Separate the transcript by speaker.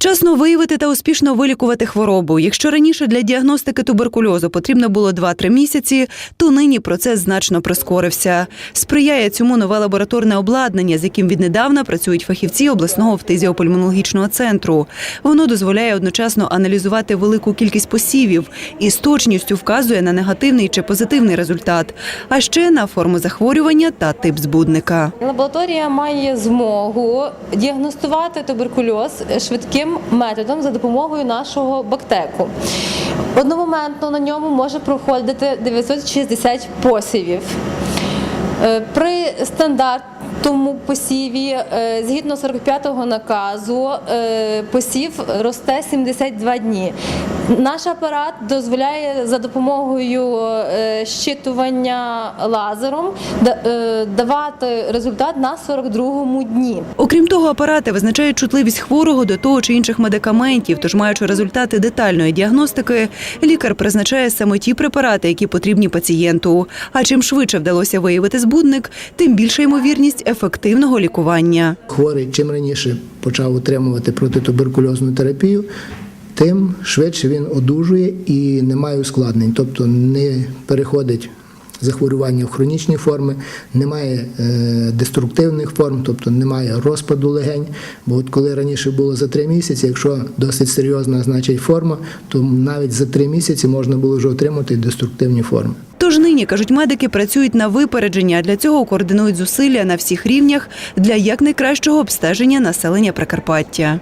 Speaker 1: Вчасно виявити та успішно вилікувати хворобу. Якщо раніше для діагностики туберкульозу потрібно було 2-3 місяці, то нині процес значно прискорився. Сприяє цьому нове лабораторне обладнання, з яким віднедавна працюють фахівці обласного фтизіопульмонологічного центру. Воно дозволяє одночасно аналізувати велику кількість посівів і з точністю вказує на негативний чи позитивний результат, а ще на форму захворювання та тип збудника.
Speaker 2: Лабораторія має змогу діагностувати туберкульоз швидким методом за допомогою нашого бактеку. Одномоментно на ньому може проходити 960 посівів. При При стандартному посіві, е, згідно 45-го наказу, е, посів росте 72 дні. Наш апарат дозволяє за допомогою е, щитування лазером давати результат на 42-му дні.
Speaker 1: Окрім того, апарати визначають чутливість хворого до того чи інших медикаментів. Тож, маючи результати детальної діагностики, лікар призначає саме ті препарати, які потрібні пацієнту. А чим швидше вдалося виявити збудник, тим більша ймовірність ефективного лікування.
Speaker 3: Хворий чим раніше почав отримувати протитуберкульозну терапію, тим швидше він одужує і не має ускладнень, тобто не переходить захворювання в хронічні форми, немає е, деструктивних форм, тобто немає розпаду легень. Бо от коли раніше було за три місяці, якщо досить серйозна значить форма, то навіть за три місяці можна було вже отримати деструктивні форми.
Speaker 1: Тож нині, кажуть медики, працюють на випередження. а Для цього координують зусилля на всіх рівнях для якнайкращого обстеження населення Прикарпаття.